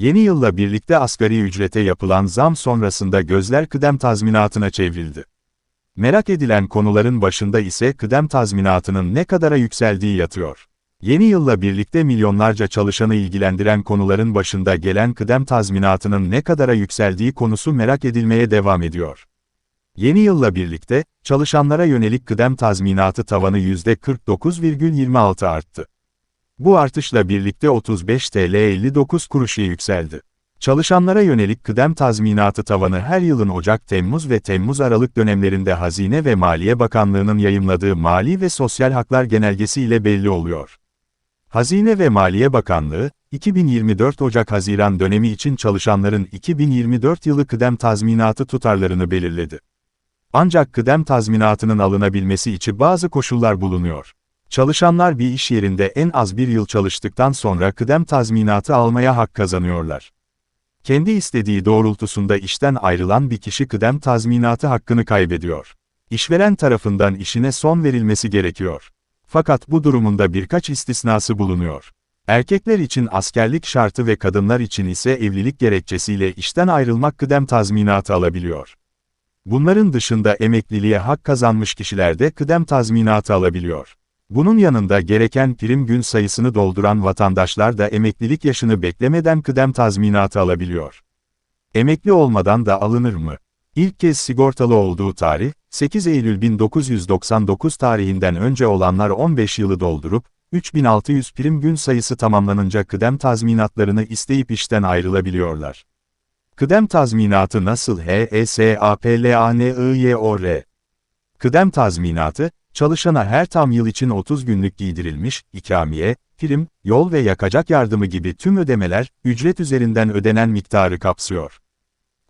Yeni yılla birlikte asgari ücrete yapılan zam sonrasında gözler kıdem tazminatına çevrildi. Merak edilen konuların başında ise kıdem tazminatının ne kadara yükseldiği yatıyor. Yeni yılla birlikte milyonlarca çalışanı ilgilendiren konuların başında gelen kıdem tazminatının ne kadara yükseldiği konusu merak edilmeye devam ediyor. Yeni yılla birlikte, çalışanlara yönelik kıdem tazminatı tavanı %49,26 arttı. Bu artışla birlikte 35 TL 59 kuruşa yükseldi. Çalışanlara yönelik kıdem tazminatı tavanı her yılın Ocak-Temmuz ve Temmuz-Aralık dönemlerinde Hazine ve Maliye Bakanlığı'nın yayımladığı Mali ve Sosyal Haklar Genelgesi ile belli oluyor. Hazine ve Maliye Bakanlığı, 2024 Ocak-Haziran dönemi için çalışanların 2024 yılı kıdem tazminatı tutarlarını belirledi. Ancak kıdem tazminatının alınabilmesi için bazı koşullar bulunuyor. Çalışanlar bir iş yerinde en az bir yıl çalıştıktan sonra kıdem tazminatı almaya hak kazanıyorlar. Kendi istediği doğrultusunda işten ayrılan bir kişi kıdem tazminatı hakkını kaybediyor. İşveren tarafından işine son verilmesi gerekiyor. Fakat bu durumunda birkaç istisnası bulunuyor. Erkekler için askerlik şartı ve kadınlar için ise evlilik gerekçesiyle işten ayrılmak kıdem tazminatı alabiliyor. Bunların dışında emekliliğe hak kazanmış kişiler de kıdem tazminatı alabiliyor. Bunun yanında gereken prim gün sayısını dolduran vatandaşlar da emeklilik yaşını beklemeden kıdem tazminatı alabiliyor. Emekli olmadan da alınır mı? İlk kez sigortalı olduğu tarih, 8 Eylül 1999 tarihinden önce olanlar 15 yılı doldurup, 3600 prim gün sayısı tamamlanınca kıdem tazminatlarını isteyip işten ayrılabiliyorlar. Kıdem tazminatı nasıl HESAPLANIYOR? Kıdem tazminatı, çalışana her tam yıl için 30 günlük giydirilmiş, ikramiye, prim, yol ve yakacak yardımı gibi tüm ödemeler, ücret üzerinden ödenen miktarı kapsıyor.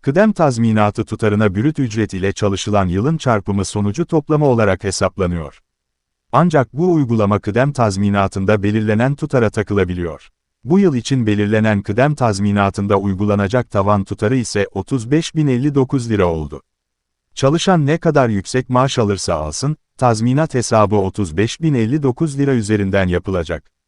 Kıdem tazminatı tutarına bürüt ücret ile çalışılan yılın çarpımı sonucu toplama olarak hesaplanıyor. Ancak bu uygulama kıdem tazminatında belirlenen tutara takılabiliyor. Bu yıl için belirlenen kıdem tazminatında uygulanacak tavan tutarı ise 35.059 lira oldu. Çalışan ne kadar yüksek maaş alırsa alsın, tazminat hesabı 35.059 lira üzerinden yapılacak.